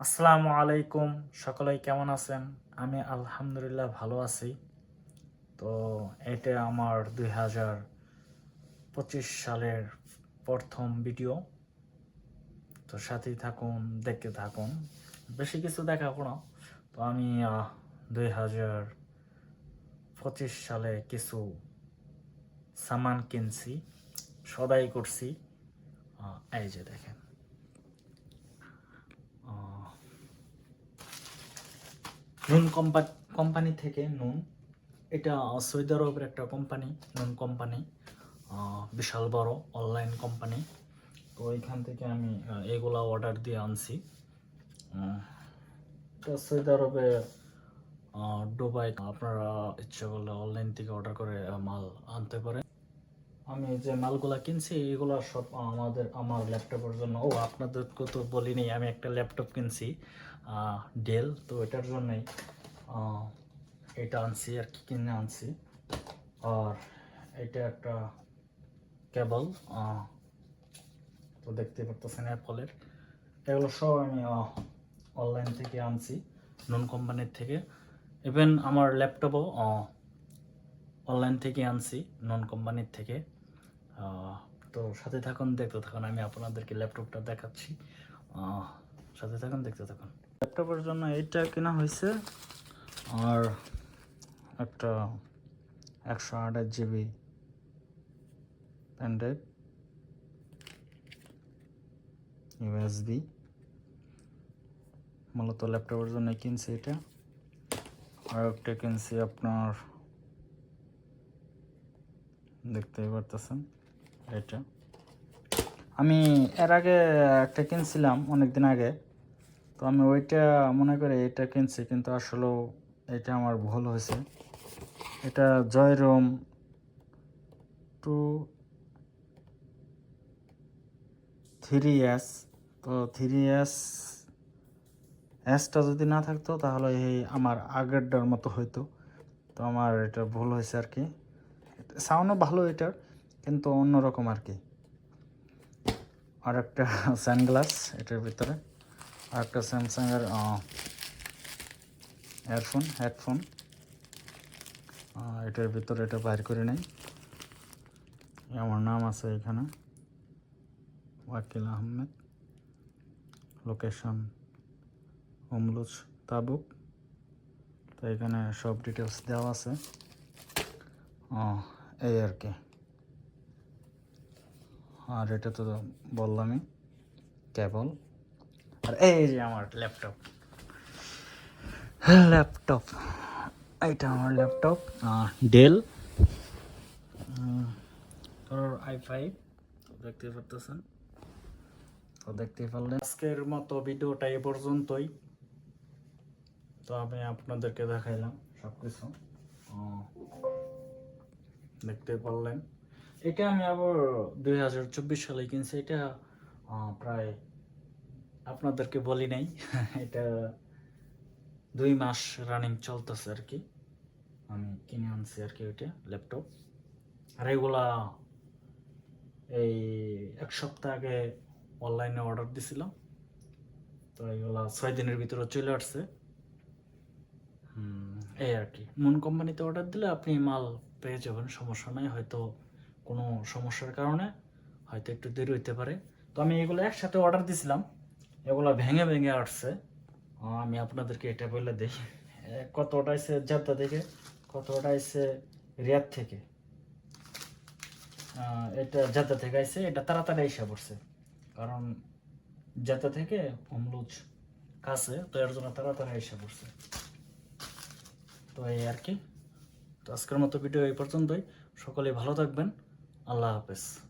আসসালামু আলাইকুম। সকলেই কেমন আছেন? আমি আলহামদুলিল্লাহ ভালো আছি। তো এটা আমার দুই হাজার পঁচিশ সালের প্রথম ভিডিও। তো সাথেই থাকুন, দেখতে থাকুন। বেশি কিছু দেখাবো না। তো আমি দুই হাজার পঁচিশ সালে কিছু সামান কিনছি, সদাই করছি। এই যে দেখেন। নুন কোম্পানি কোম্পানি থেকে নুন। এটা সৌদি আরবের একটা কোম্পানি নুন কোম্পানি বিশাল বড় অনলাইন কোম্পানি তো ওইখান থেকে আমি এগুলা অর্ডার দিয়ে আনছি। তো সৌদি আরবে ডুবাই আপনারা ইচ্ছে করলে অনলাইন থেকে অর্ডার করে মাল আনতে পারেন। আমি যে মালগুলা কিনছি, এগুলো সব আমাদের, আমার ল্যাপটপের জন্য। ও, আপনাদেরকে তো বলিনি আমি একটা ল্যাপটপ কিনছি ডেল তো এটার জন্যই এটা আনছি আর কি কিনে আনছি। আর এটা একটা কেবল তো দেখতে পারতেছেন অ্যাপলের। এগুলো সব আমি অনলাইন থেকে আনছি, নন কোম্পানির থেকে। ইভেন আমার ল্যাপটপও অনলাইন থেকে আনছি, নন কোম্পানির থেকে। তো সাথে থাকুন, দেখতে থাকুন। আমি আপনাদেরকে ল্যাপটপটা দেখাচ্ছি। সাথে থাকুন, দেখতে থাকুন। ল্যাপটপের জন্য এইটা কেনা হয়েছে আর একটা একশো আঠাশ জিবি পেন ড্রাইভ ইউএসবি মূলত ল্যাপটপের জন্য কিনছি এটা। আর একটা কিনছি আপনার, দেখতেই পারতেছেন। এটা। আমি এর আগে একটা কিনছিলাম অনেক দিন আগে। তো আমি ওইটা মনে করে এটা কিনছি, কিন্তু আসলেও এটা আমার ভুল হয়েছে। এটা জয়রোম টু থ্রি এস। তো থ্রি এস, এসটা যদি না থাকতো তাহলে এই আমার আগেরটার মতো হইতো। তো আমার এটা ভুল হয়েছে আর কি। সাউন্ডও ভালো এটার। কিন্তু অন্যরকম আর কি আর একটা সানগ্লাস এটার ভিতরে। আর একটা স্যামসাংয়ের ইয়ারফোন হেডফোন এটার ভিতরে এটা বাইর করে নেই। আমার নাম আছে এখানে। Wakil Ahmed. Location Umluj Tabuk. তো এখানে সব ডিটেলস দেওয়া আছে। এই আর কি আর এটা তো বললামই। কেবল। আর এই যে আমার ল্যাপটপ ল্যাপটপ এটা আমার ল্যাপটপ ডেল আই ফাইভ দেখতে পারতেছেন। তো দেখতে পারলেন। আজকের মতো ভিডিওটা এ পর্যন্তই। তো আমি আপনাদেরকে দেখাইলাম সব কিছু দেখতে পারলেন। এটা আমি আবার দুই হাজার চব্বিশ সালে কিনছি, এটা প্রায় আপনাদেরকে বলি নাই, এটা দুই মাস রানিং চলতেছে আর কি। আমি কিনে আনছি আর কি ওইটা ল্যাপটপ আর এগুলা এই এক সপ্তাহ আগে অনলাইনে অর্ডার দিছিলাম। তো এগুলা ছয় দিনের ভিতরে চলে আসছে। এই আর কি। মুন কোম্পানিতে অর্ডার দিলে আপনি মাল পেয়ে যাবেন, সমস্যা নাই, হয়তো কোনো সমস্যার কারণে হয়তো একটু দেরি হইতে পারে। তো আমি এগুলো একসাথে অর্ডার দিছিলাম। এগুলো ভেঙে ভেঙে আসছে। আমি আপনাদেরকে এটা বলে দেখি এ, কতটা আইছে জাদ্দা থেকে? কতটা আইছে রিয়াদ থেকে? এটা জাদ্দা থেকে আইছে। এটা তাড়াতাড়ি এসে পড়ছে। কারণ জাদ্দা থেকে অমলুজ কাছে তো এর জন্য তাড়াতাড়ি এসে পড়ছে। তো এই আর কি। তো আজকের মতো ভিডিও এই পর্যন্তই। সকলে ভালো থাকবেন। আল্লাহ হাফেজ।